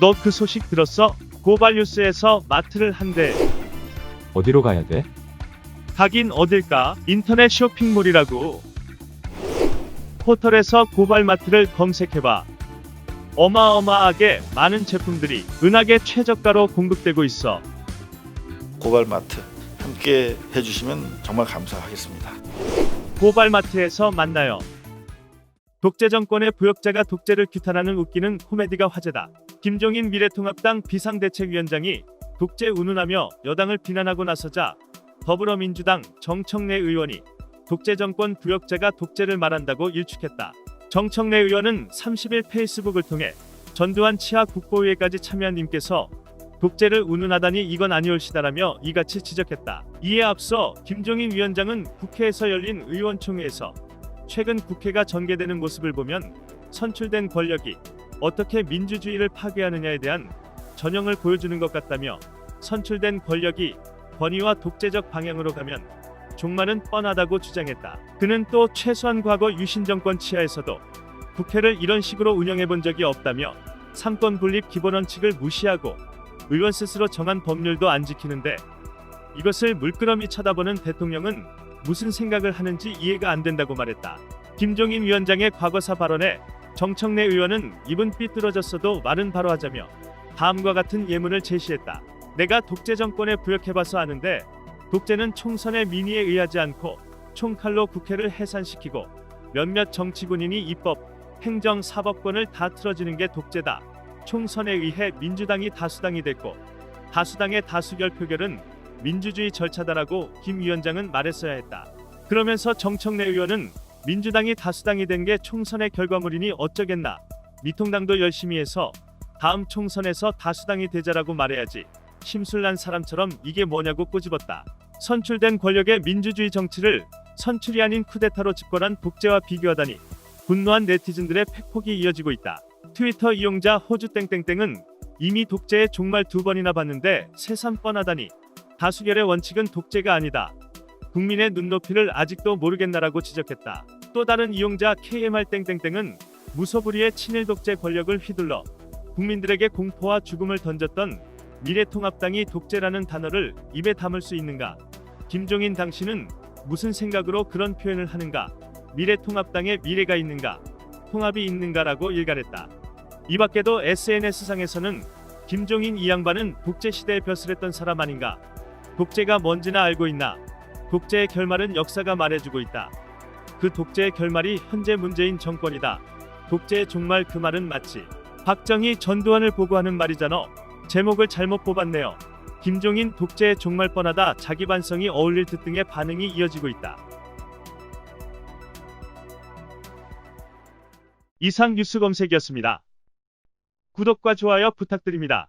너 그 소식 들었어? 고발뉴스에서 마트를 한대. 어디로 가야 돼? 가긴 어딜까? 인터넷 쇼핑몰이라고. 포털에서 고발마트를 검색해봐. 어마어마하게 많은 제품들이 은하계 최저가로 공급되고 있어. 고발마트 함께 해주시면 정말 감사하겠습니다. 고발마트에서 만나요. 독재 정권의 부역자가 독재를 규탄하는 웃기는 코미디가 화제다. 김종인 미래통합당 비상대책위원장이 독재 운운하며 여당을 비난하고 나서자 더불어민주당 정청래 의원이 독재 정권 부역자가 독재를 말한다고 일축했다. 정청래 의원은 30일 페이스북을 통해 전두환 치하 국보위에까지 참여한 님께서 독재를 운운하다니 이건 아니올시다라며 이같이 지적했다. 이에 앞서 김종인 위원장은 국회에서 열린 의원총회에서 최근 국회가 전개되는 모습을 보면 선출된 권력이 어떻게 민주주의를 파괴하느냐에 대한 전형을 보여주는 것 같다며 선출된 권력이 권위와 독재적 방향으로 가면 종말은 뻔하다고 주장했다. 그는 또 최소한 과거 유신 정권 치하에서도 국회를 이런 식으로 운영해 본 적이 없다며 삼권 분립 기본 원칙을 무시하고 의원 스스로 정한 법률도 안 지키는데 이것을 물끄러미 쳐다보는 대통령은 무슨 생각을 하는지 이해가 안 된다고 말했다. 김종인 위원장의 과거사 발언에 정청래 의원은 입은 삐뚤어졌어도 말은 바로 하자며 다음과 같은 예문을 제시했다. 내가 독재 정권에 부역해봐서 아는데 독재는 총선의 민의에 의하지 않고 총칼로 국회를 해산시키고 몇몇 정치군인이 입법, 행정, 사법권을 다 틀어지는 게 독재다. 총선에 의해 민주당이 다수당이 됐고 다수당의 다수결 표결은 민주주의 절차다라고 김 위원장은 말했어야 했다. 그러면서 정청래 의원은 민주당이 다수당이 된 게 총선의 결과물이니 어쩌겠나. 미통당도 열심히 해서 다음 총선에서 다수당이 되자라고 말해야지. 심술난 사람처럼 이게 뭐냐고 꼬집었다. 선출된 권력의 민주주의 정치를 선출이 아닌 쿠데타로 집권한 독재와 비교하다니 분노한 네티즌들의 팩폭이 이어지고 있다. 트위터 이용자 호주 땡땡땡은 이미 독재의 종말 두 번이나 봤는데 새삼 뻔하다니 다수결의 원칙은 독재가 아니다. 국민의 눈높이를 아직도 모르겠나라고 지적했다. 또 다른 이용자 KMR 땡땡땡은 무소불위의 친일 독재 권력을 휘둘러 국민들에게 공포와 죽음을 던졌던 미래통합당이 독재라는 단어를 입에 담을 수 있는가? 김종인 당신은 무슨 생각으로 그런 표현을 하는가? 미래통합당에 미래가 있는가? 통합이 있는가라고 일갈했다. 이 밖에도 SNS상에서는 김종인 이 양반은 독재 시대에 벼슬했던 사람 아닌가? 독재가 뭔지나 알고 있나? 독재의 결말은 역사가 말해주고 있다. 그 독재의 결말이 현재 문재인 정권이다. 독재의 종말 그 말은 맞지. 박정희 전두환을 보고 하는 말이잖아. 제목을 잘못 뽑았네요. 김종인 독재의 종말 뻔하다 자기 반성이 어울릴 듯 등의 반응이 이어지고 있다. 이상 뉴스 검색이었습니다. 구독과 좋아요 부탁드립니다.